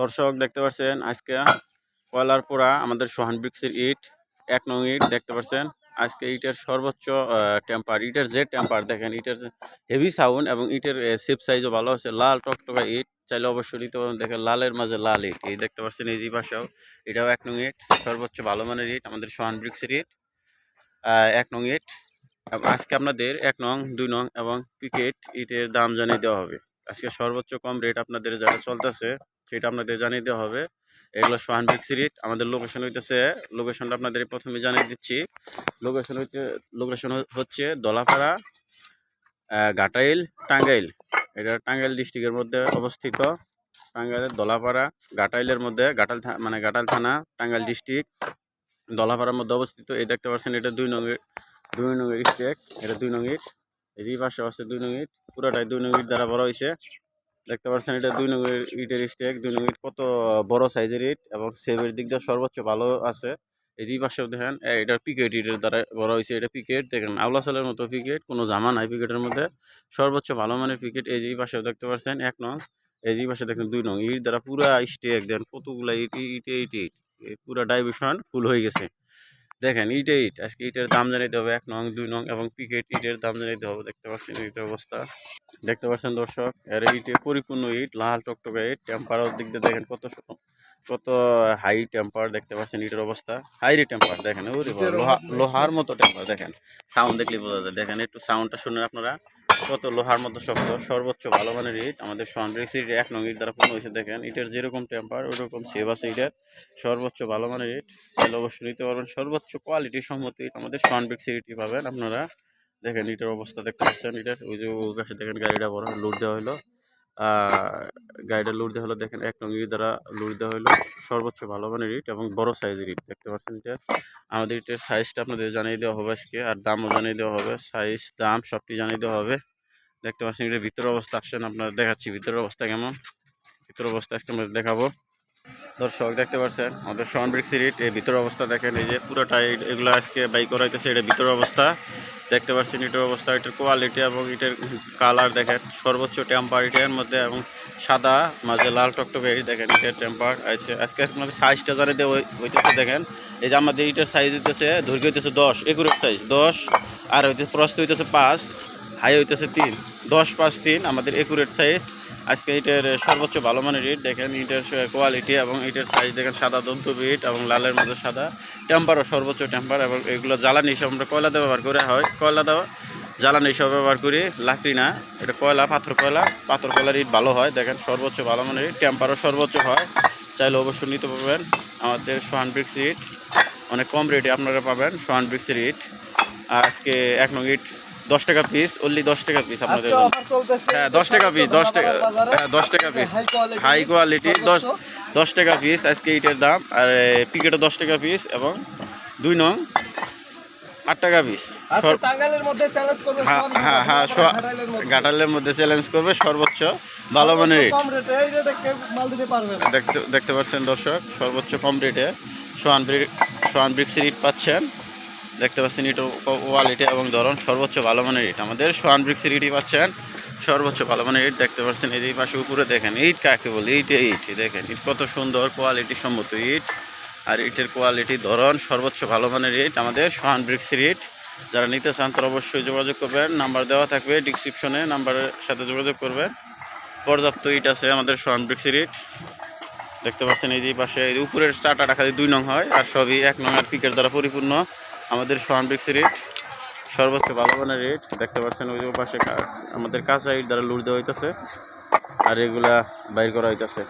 দর্শক দেখতে পাচ্ছেন আজকে কয়লার পোড়া আমাদের সোহান ব্রিক্সের ইট, এক নং ইট দেখতে পাচ্ছেন আজকে ইটের সর্বোচ্চ টেম্পার, ইটের যে টেম্পার দেখেন, ইটের হেভি সাউন্ড এবং ইটের শেপ সাইজও ভালো আছে, লাল টকটকা ইট, চাইলে অবশ্যই নিতে পারেন দেখেন লালের মাঝে লাল ইট, এই দেখতে পাচ্ছেন এই পাশেও। এটাও এক নং ইট, সর্বোচ্চ ভালো মানের ইট, আমাদের সোহান ব্রিক্সের ইট এক নং ইট। আজকে আপনাদের এক নং, দুই নং এবং পিকেট ইটের দাম জানিয়ে দেওয়া হবে। আজকে সর্বোচ্চ কম রেট আপনাদের যেটা চলতেছে সেটা আপনাদের জানিয়ে দেওয়া হবে। এগুলো সোহান ব্রিক্স রেট আমাদের লোকেশন হইতেছে লোকেশনটা আপনাদের প্রথমে জানিয়ে দিচ্ছি। লোকেশন হইতে লোকেশন হচ্ছে দলাপাড়া ঘাটাইল, টাঙ্গাইল। এটা টাঙ্গাইল ডিস্ট্রিক্টের মধ্যে অবস্থিত। টাঙ্গাইলের দলাপাড়া, ঘাটাইলের মধ্যে ঘাটাল মানে ঘাটাল থানা, টাঙ্গাইল ডিস্ট্রিক্ট দলাপাড়ার মধ্যে অবস্থিত, এই দেখতে পাচ্ছেন, এটা দুই নং দুই নং স্টেক এটা দুই নং ইট এই পাশে আছে দুই নং পুরোটাই দুই নং ইট দ্বারা বড় হয়েছে দেখতে পাচ্ছেন, এটা দুই নং ইটের স্টেক দুই নং ইট কত বড় সাইজের ইট এবং সেভের দিক দিয়ে সর্বোচ্চ ভালো আছে। এই দুই পাশে দেখেন এটা পিকেট ইটের দ্বারা বড় হয়েছে, এটা পিকেট দেখেন আউলা চালের মতো পিকেট কোনো জামা নাই পিকেটের মধ্যে। সর্বোচ্চ ভালো মানের পিকেট এই যে পাশেও দেখতে পাচ্ছেন, এক নং। এই যে পাশে দেখেন দুই নং, ইট দ্বারা পুরা স্টেক দেখেন কতগুলা ইট, ইটে, ইট ইট পুরা ডাইভিশন ফুল হয়ে গেছে। দেখেন, ইটে, ইট, আজকে ইটের দাম জানাইতে হবে, এক নং, দুই নং এবং পিকেট ইটের দাম জানাইতে হবে, দেখতে পাচ্ছেন ইটের অবস্থা। দেখতে পাচ্ছেন দর্শক এর ইটে পরিপূর্ণ ইট লাল টকটকা ইট টেম্পার দিক দিয়ে দেখেন কত কত হাই টেম্পার দেখতে পাচ্ছেন ইটের অবস্থা। হাই রে টেম্পার দেখেন ওরে লোহা লোহার মতো টেম্পার দেখেন। সাউন্ড দেখলে বোঝা যায়। দেখেন একটু সাউন্ডটা শুনেন আপনারা। কত লোহার মতো শক্ত সর্বোচ্চ ভালো মানের ইট। আমাদের সনব্রিক্স ইট এক নং ইট দ্বারা পূর্ণ হয়েছে দেখেন। ইটের যেরকম টেম্পার ওইরকম সেভ আছে ইটের। সর্বোচ্চ ভালো মানের ইট। তাহলে অবশ্যই নিতে পারবেন। সর্বোচ্চ কোয়ালিটি সম্মত ইট আমাদের সনব্রিক্স ইটই পাবেন আপনারা। দেখেন, ইটের অবস্থা দেখতে পাচ্ছেন, ইটের ওই যে ওই দেখেন গাড়িটা বড় লোড দেওয়া হলো। গাড়িটা লোড দেওয়া হলো, দেখেন, এক নং দ্বারা লোড দেওয়া হলো। সর্বোচ্চ ভালো মানের ইট এবং বড় সাইজের ইট, দেখতে পাচ্ছেন এটা। আমাদের ইটের সাইজটা আপনাদের জানিয়ে দেওয়া হবে আজকে, আর দামও জানিয়ে দেওয়া হবে। সাইজ, দাম সবটি জানিয়ে দেওয়া হবে। দেখতে পাচ্ছেন এটার ভিতরের অবস্থা আসছেন আপনারা দেখাচ্ছি ভিতরের অবস্থা কেমন। ভিতরের অবস্থা আজকে আমরা দেখাবো। দর্শক, দেখতে পাচ্ছেন, আমাদের সন ব্রিক্স রিট এই ভিতরের অবস্থা দেখেন, এই যে পুরোটা এই- এগুলো আজকে বাইক করা হইতেছে এটা ভিতরের অবস্থা। দেখতে পাচ্ছেন ইটের অবস্থা, এটার কোয়ালিটি এবং ইটের কালার দেখেন, সর্বোচ্চ টেম্পার ইটের মধ্যে এবং সাদা, মাঝে লাল টকটকে দেখেন ইটের টেম্পার আছে আজকে আপনাদের সাইজটা দেওয়া হইতেছে, দেখেন, এই যে আমাদের ইটের সাইজ হইতেছে দৈর্ঘ্য হইতেছে দশ একুরেট সাইজ দশ, আর হইতেছে প্রস্ত হইতেছে পাঁচ। হাই হইতেছে তিন। দশ পাঁচ তিন, আমাদের একুরেট সাইজ আজকে ইটের সর্বোচ্চ ভালো মানের ইট দেখেন ইটের কোয়ালিটি এবং ইটের সাইজ দেখেন সাদা দন্তব ইট এবং লালের মধ্যে সাদা। টেম্পারও সর্বোচ্চ টেম্পার এবং এগুলো জ্বালানি হিসাবে আমরা কয়লা দিয়ে ব্যবহার করে হয়, কয়লা দেওয়া? জ্বালানি হিসাবে ব্যবহার করি, লাকড়ি না, এটা কয়লা, পাথর কয়লা। পাথর কয়লার ইট ভালো হয়, দেখেন সর্বোচ্চ ভালো মানের ইট টেম্পারও সর্বোচ্চ হয়। চাইলে অবশ্যই নিতে পারবেন। আমাদের সোহান ব্রিক্স ইট অনেক কম রেটে আপনারা পাবেন, সোহান ব্রিক্সের ইট আজকে এক নং ইট দশ টাকা পিস অনলি দশ টাকা পিস আপনাদের। হ্যাঁ দশ টাকা পিস দশ টাকা হ্যাঁ দশ টাকা পিস হাই কোয়ালিটি দশ দশ টাকা পিস আজকে ইটের দাম। আর পিকেটও দশ টাকা পিস এবং দুই নং আট টাকা পিস করবে হ্যাঁ হ্যাঁ হ্যাঁ। গাটালের মধ্যে। চ্যালেঞ্জ করবে সর্বোচ্চ ভালো মানের রেট কম রেটে এই রেটে মাল দিতে পারবে দেখতে দেখতে পাচ্ছেন দর্শক সর্বোচ্চ কম রেটে সোয়ান ব্রিক সোয়ান ব্রিক্সের ইট পাচ্ছেন। দেখতে পাচ্ছেন ইট কোয়ালিটি এবং ধরন সর্বোচ্চ ভালো মানের ইট আমাদের সোয়ান ব্রিক্সের ইটই পাচ্ছেন, সর্বোচ্চ ভালো মানের ইট দেখতে পাচ্ছেন, এই পাশে উপরে দেখেন, ইট কাকে বলে? ইট ইট, দেখেন, ইট কত সুন্দর কোয়ালিটি সম্মত ইট। আর ইটের কোয়ালিটি ধরন সর্বোচ্চ ভালো মানের ইট আমাদের সোহান ব্রিক্সের ইট যারা নিতে চান তারা অবশ্যই যোগাযোগ করবেন নাম্বার দেওয়া থাকবে ডিসক্রিপশনে নাম্বারের সাথে যোগাযোগ করবেন। পর্যাপ্ত ইট আছে আমাদের সোহান ব্রিক্সের ইট দেখতে পাচ্ছেন, এই যে পাশে উপরের চারটা টাকা দিয়ে দুই নং হয়, আর সবই এক নং আর পিকের দ্বারা পরিপূর্ণ। আমাদের সোহান ব্রিক্সের রেট সর্বোচ্চ ভালো রেট, দেখতে পাচ্ছেন ওই পাশে আমাদের কাঁচা ইট দ্বারা লুট দেওয়া হইতেছে, আর এগুলা বাইর করা হইতেছে।